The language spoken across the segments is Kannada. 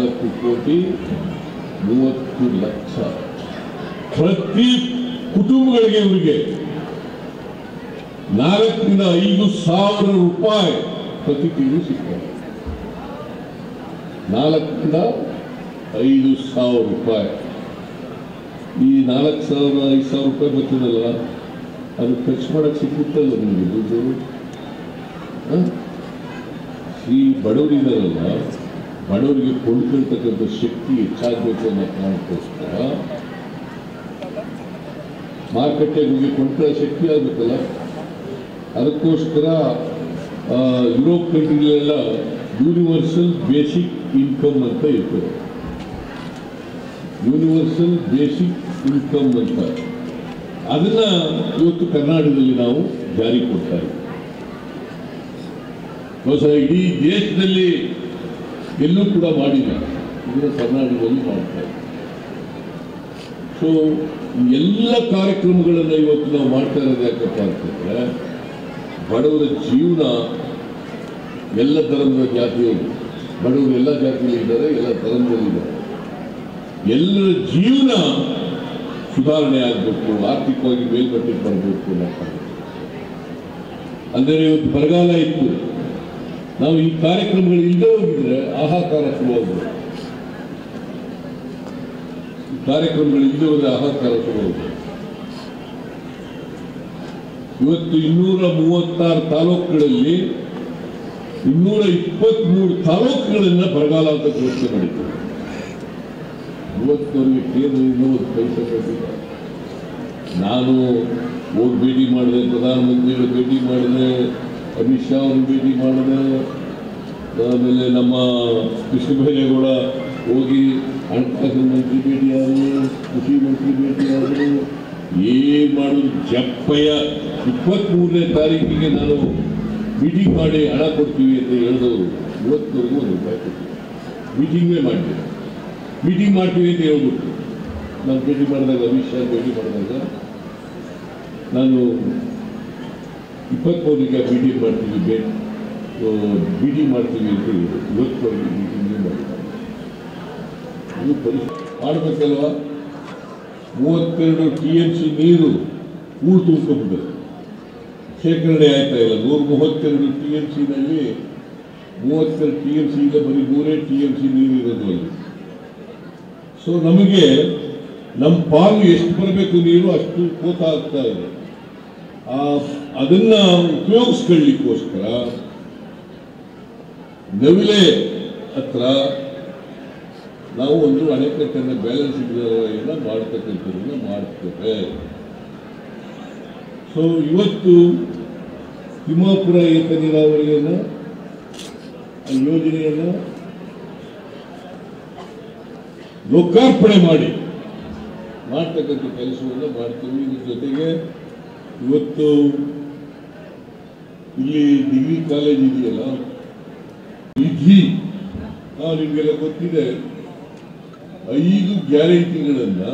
ನಾಲ್ಕು ಕೋಟಿ ಮೂವತ್ತು ಲಕ್ಷ. ಪ್ರತಿ ಕುಟುಂಬಗಳಿಗೆ ಇವರಿಗೆ ನಾಲ್ಕರಿಂದ ಐದು ಸಾವಿರ ರೂಪಾಯಿ ಪ್ರತಿ ತಿಂಗಳು ಸಿಗ್ತದೆ. ನಾಲ್ಕರಿಂದ ಐದು ಸಾವಿರ ರೂಪಾಯಿ. ಈ ನಾಲ್ಕು ಸಾವಿರ, ಐದು ಸಾವಿರ ರೂಪಾಯಿ ಬರ್ತದಲ್ಲ, ಅದು ಖರ್ಚು ಮಾಡಕ್ಕೆ ಸಿಕ್ಕುತ್ತಲ್ಲ ನಿಮಗೆ? ದುಡ್ಡು? ಈ ಬಡವರಿದಾರಲ್ಲ ಬಡವರಿಗೆ ಕೊಂಡ್ಕೊಳ್ತಕ್ಕಂಥ ಶಕ್ತಿ ಹೆಚ್ಚಾಗಬೇಕು ಅನ್ನೋ ಕಾರಣಕ್ಕೋಸ್ಕರ ಮಾರುಕಟ್ಟೆಗೆ ಹೋಗಿ ಕೊಂಡ್ಕೊಳ್ಳೋ ಶಕ್ತಿ ಆಗುತ್ತಲ್ಲ ಅದಕ್ಕೋಸ್ಕರ ಯುರೋಪ್ ಕಂಟ್ರಿಗಳೆಲ್ಲ ಯೂನಿವರ್ಸಲ್ ಬೇಸಿಕ್ ಇನ್ಕಮ್ ಅಂತ ಇರ್ತದೆ. ಯೂನಿವರ್ಸಲ್ ಬೇಸಿಕ್ ಇನ್ಕಮ್ ಅಂತ. ಅದನ್ನ ಇವತ್ತು ಕರ್ನಾಟಕದಲ್ಲಿ ನಾವು ಜಾರಿ ಕೊಡ್ತಾ ಇದ್ದೀವಿ. ಬಹುಶಃ ಇಡೀ ದೇಶದಲ್ಲಿ ಎಲ್ಲೂ ಕೂಡ ಮಾಡಿಲ್ಲ. ಇದನ್ನು ಕರ್ನಾಟಕದಲ್ಲಿ ಮಾಡ್ತಾ ಸೊ ಎಲ್ಲ ಕಾರ್ಯಕ್ರಮಗಳನ್ನು ಇವತ್ತು ನಾವು ಮಾಡ್ತಾ ಇರೋದು ಯಾಕಪ್ಪ ಅಂತಂದ್ರೆ, ಬಡವರ ಜೀವನ ಎಲ್ಲ ಧರ್ಮದ ಜಾತಿಯವರು ಬಡವರು ಎಲ್ಲ ಜಾತಿಯಲ್ಲಿದ್ದಾರೆ ಎಲ್ಲ ಧರ್ಮದಲ್ಲಿದ್ದಾರೆ ಎಲ್ಲರ ಜೀವನ ಸುಧಾರಣೆ ಆಗಬೇಕು, ಆರ್ಥಿಕವಾಗಿ ಮೇಲ್ಮಟ್ಟಕ್ಕೆ ಬರಬೇಕು ಕಾರಣ. ಅಂದರೆ ಇವತ್ತು ಬರಗಾಲ ಇತ್ತು. ನಾವು ಈ ಕಾರ್ಯಕ್ರಮಗಳು ಇಲ್ಲದೆ ಹೋಗಿದ್ರೆ ಆಹಾಕಾರ ಶುರುವಾಗುವುದು ಕಾರ್ಯಕ್ರಮಗಳು ಇಲ್ಲದೆ ಹೋದ್ರೆ ಆಹಾಕಾರ ಶುರುವಾಗುವುದು ಇವತ್ತು ಇನ್ನೂರ ಮೂವತ್ತಾರು ತಾಲೂಕುಗಳಲ್ಲಿ ಇನ್ನೂರ ಇಪ್ಪತ್ಮೂರು ತಾಲೂಕುಗಳನ್ನ ಬರಗಾಲ ಅಂತ ಘೋಷಣೆ ಮಾಡಿದ್ದಾರೆ ಇವತ್ತವರೆಗೆ ಕೇಂದ್ರದಿಂದ ಒಂದು ಕೆಲಸ ಕೊಟ್ಟಿಲ್ಲ ನಾನು ಹೋಗಿ ಭೇಟಿ ಮಾಡಿದೆ ಪ್ರಧಾನಮಂತ್ರಿಗಳು ಭೇಟಿ ಮಾಡಿದೆ ಅಮಿತ್ ಶಾ ಅವರು ಭೇಟಿ ಮಾಡಿದೆ ಆಮೇಲೆ ನಮ್ಮ ಕೃಷಿ ಬೈರೇಗೌಡ ಹೋಗಿ ಹಣಕಾಸಿನ ಮಂತ್ರಿ ಭೇಟಿಯಾದರು ಕೃಷಿ ಮಂತ್ರಿ ಭೇಟಿಯಾದರು ಏನು ಮಾಡೋದು? ಜಪ್ಪಯ್ಯ ಇಪ್ಪತ್ತ್ಮೂರನೇ ತಾರೀಕಿಗೆ ನಾನು ಮೀಟಿಂಗ್ ಮಾಡಿ ಹಣ ಕೊಡ್ತೀವಿ ಅಂತ ಹೇಳಿದವರು. ಇವತ್ತವರೆಗೂ ಒಂದು ರೂಪಾಯಿ ಕೊಡ್ತೀವಿ. ಮೀಟಿಂಗೇ ಮಾಡಿದೆ ಮೀಟಿಂಗ್ ಮಾಡ್ತೀವಿ ಅಂತ ಹೇಳ್ಬಿಟ್ಟು ನಾನು ಭೇಟಿ ಮಾಡಿದಾಗ, ಅಮಿತ್ ಶಾ ಭೇಟಿ ಮಾಡಿದಾಗ, ನಾನು ಇಪ್ಪತ್ಮೂರಕ್ಕೆ ಡಿ ಮಾಡ್ತೀವಿ ಬಿ ಡಿ ಮಾಡ್ತೀವಿ ಅಂತ ಹೇಳಿದ್ರು. ಇವತ್ತವರೆಗೆ ಮೀಟಿಂಗೇ ಮಾಡಿದ್ದಾರೆ ಇದು ಪರಿಸ್ಥಿತಿ ಮಾಡಬೇಕಲ್ವಾ? ಮೂವತ್ತೆರಡು ಟಿ ಎಂ ಸಿ ನೀರು ಊರು ತುಂಬಿಕೊಂಡಿದೆ ಶೇಖರಣೆ ಆಯ್ತಾ ಇಲ್ಲ. ನೂರ ಮೂವತ್ತೆರಡು ಟಿ ಎಂ ಸಿನಲ್ಲಿ ಮೂವತ್ತೆರಡು ಟಿ ಎಂ ಸಿ ಈಗ ಬರೀ ಮೂರೇ ಟಿ ಎಂ ಸಿ ನೀರು ಇರೋದು ಅಲ್ಲಿ. ಸೊ ನಮಗೆ ನಮ್ಮ ಪಾಲು ಎಷ್ಟು ಬರಬೇಕು ನೀರು ಅಷ್ಟು ಕೋತ ಆಗ್ತಾ ಇದೆ. ಅದನ್ನ ಉಪಯೋಗಿಸ್ಕೊಳ್ಳಿಕ್ಕೋಸ್ಕರ ನವಿಲೆ ಹತ್ರ ನಾವು ಒಂದು ಅಣೆಕಟ್ಟನ್ನು ಬ್ಯಾಲೆನ್ಸ್ ನಿರ್ವಹಣೆಯನ್ನು ಮಾಡ್ತಕ್ಕಂಥದ್ದನ್ನು ಮಾಡ್ತೇವೆ. ಸೊ ಇವತ್ತು ತಿಮ್ಮಾಪುರ ಏತ ನೀರಾವರಿಯನ್ನು ಯೋಜನೆಯನ್ನು ಲೋಕಾರ್ಪಣೆ ಮಾಡಿ ಮಾಡ್ತಕ್ಕಂಥ ಕೆಲಸವನ್ನು ಮಾಡ್ತೀವಿ. ಇದ್ರ ಜೊತೆಗೆ ಇವತ್ತು ಇಲ್ಲಿ ಡಿಗ್ರಿ ಕಾಲೇಜ್ ಇದೆಯಲ್ಲ? ನಿಧಿ ನಿಮಗೆಲ್ಲ ಗೊತ್ತಿದೆ. ಐದು ಗ್ಯಾರಂಟಿಗಳನ್ನ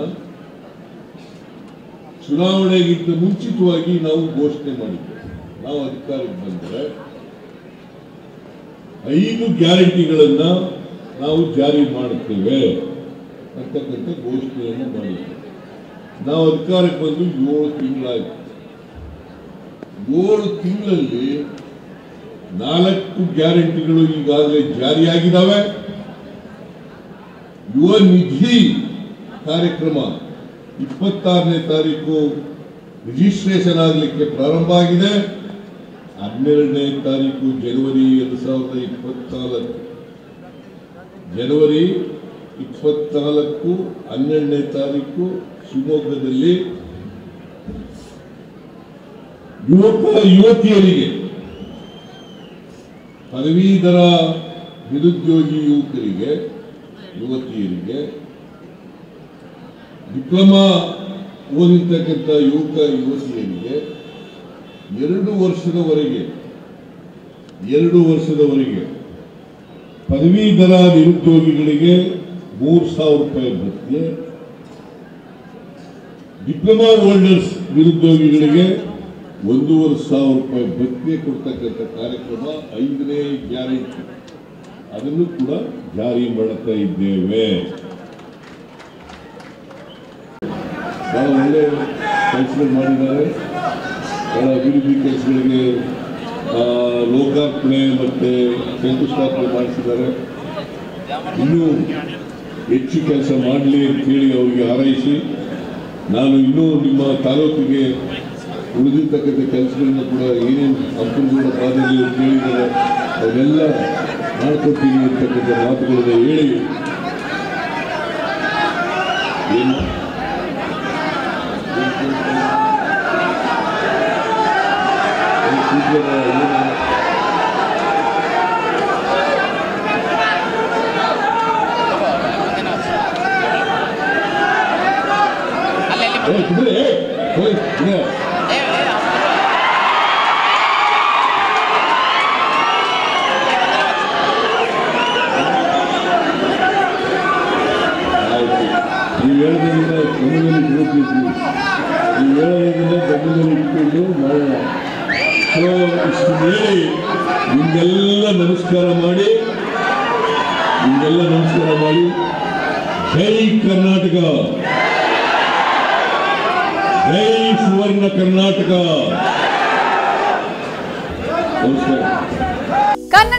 ಚುನಾವಣೆಗಿಂತ ಮುಂಚಿತವಾಗಿ ನಾವು ಘೋಷಣೆ ಮಾಡಿದ್ದೇವೆ. ನಾವು ಅಧಿಕಾರಕ್ಕೆ ಬಂದರೆ ಐದು ಗ್ಯಾರಂಟಿಗಳನ್ನ ನಾವು ಜಾರಿ ಮಾಡುತ್ತೇವೆ ಅಂತಕ್ಕಂಥ ಘೋಷಣೆಯನ್ನು ಮಾಡಿದ್ದೇವೆ ನಾವು ಅಧಿಕಾರಕ್ಕೆ ಬಂದು ಏಳು ತಿಂಗಳಾಯ್ತು. ಏಳು ತಿಂಗಳಲ್ಲಿ ನಾಲ್ಕು ಗ್ಯಾರಂಟಿಗಳು ಈಗಾಗಲೇ ಜಾರಿಯಾಗಿದ್ದಾವೆ. ಯುವ ನಿಧಿ ಕಾರ್ಯಕ್ರಮ ಇಪ್ಪತ್ತಾರನೇ ತಾರೀಕು ರಿಜಿಸ್ಟ್ರೇಷನ್ ಆಗಲಿಕ್ಕೆ ಪ್ರಾರಂಭ ಆಗಿದೆ. ಹನ್ನೆರಡನೇ ತಾರೀಕು ಜನವರಿ ಎರಡು ಸಾವಿರದ ಇಪ್ಪತ್ನಾಲ್ಕು. ಜನವರಿ ಇಪ್ಪತ್ನಾಲ್ಕು, ಹನ್ನೆರಡನೇ ತಾರೀಕು ಶಿವಮೊಗ್ಗದಲ್ಲಿ ಯುವಕ ಯುವತಿಯರಿಗೆ ಪದವೀಧರ ನಿರುದ್ಯೋಗಿ ಯುವಕರಿಗೆ, ಯುವತಿಯರಿಗೆ ಡಿಪ್ಲೊಮಾ ಓದಿರ್ತಕ್ಕಂಥ ಯುವಕ ಯುವತಿಯರಿಗೆ ಎರಡು ವರ್ಷದವರೆಗೆ ಎರಡು ವರ್ಷದವರೆಗೆ ಪದವೀಧರ ನಿರುದ್ಯೋಗಿಗಳಿಗೆ ಮೂರು ಸಾವಿರ ರೂಪಾಯಿ ಭತ್ಯೆ, ಡಿಪ್ಲೊಮಾ ಹೋಲ್ಡರ್ಸ್ ನಿರುದ್ಯೋಗಿಗಳಿಗೆ ಒಂದೂವರೆ ಸಾವಿರ ರೂಪಾಯಿ ಭತ್ಯೆ ಕೊಡ್ತಕ್ಕಂಥ ಕಾರ್ಯಕ್ರಮ ಐದನೇ ಗ್ಯಾರಂಟಿ ಅದನ್ನು ಕೂಡ ಜಾರಿ ಮಾಡುತ್ತಾ ಇದ್ದೇವೆ. ಬಹಳ ಒಳ್ಳೆ ಕೆಲಸಗಳು ಮಾಡಿದ್ದಾರೆ. ಬಹಳ ಅಭಿವೃದ್ಧಿ ಕೆಲಸಗಳಿಗೆ ಲೋಕಾರ್ಪಣೆ ಮತ್ತೆ ಶಂಕುಸ್ಥಾಪನೆ ಮಾಡಿಸಿದ್ದಾರೆ. ಇನ್ನೂ ಹೆಚ್ಚು ಕೆಲಸ ಮಾಡಲಿ ಅಂತೇಳಿ ಅವರಿಗೆ ಹಾರೈಸಿ, ನಾನು ಇನ್ನೂ ನಿಮ್ಮ ತಾಲೂಕಿಗೆ ಉಳಿದಿರ್ತಕ್ಕಂಥ ಕೆಲಸಗಳನ್ನ ಕೂಡ ಏನೇನು ಪಾದಲ್ಲಿ ಅವ್ರು ಕೇಳಿದ್ದಾರೆ ಅವನ್ನೆಲ್ಲ ಮಾಡ್ಕೊಡ್ತೀನಿ ಅಂತಕ್ಕಂಥ ಮಾತುಗಳನ್ನ ಹೇಳಿ. ಕುದ್ರೆ, ಇಟ್ಕೊಂಡು ಮಾಡೋಣ ನಿಮ್ಗೆಲ್ಲ ನಮಸ್ಕಾರ ಮಾಡಿ ನಿಮಗೆಲ್ಲ ನಮಸ್ಕಾರ ಮಾಡಿ. ಜೈ ಕರ್ನಾಟಕ. ಜೈ ಸುವರ್ಣ ಕರ್ನಾಟಕ. ನಮಸ್ಕಾರ.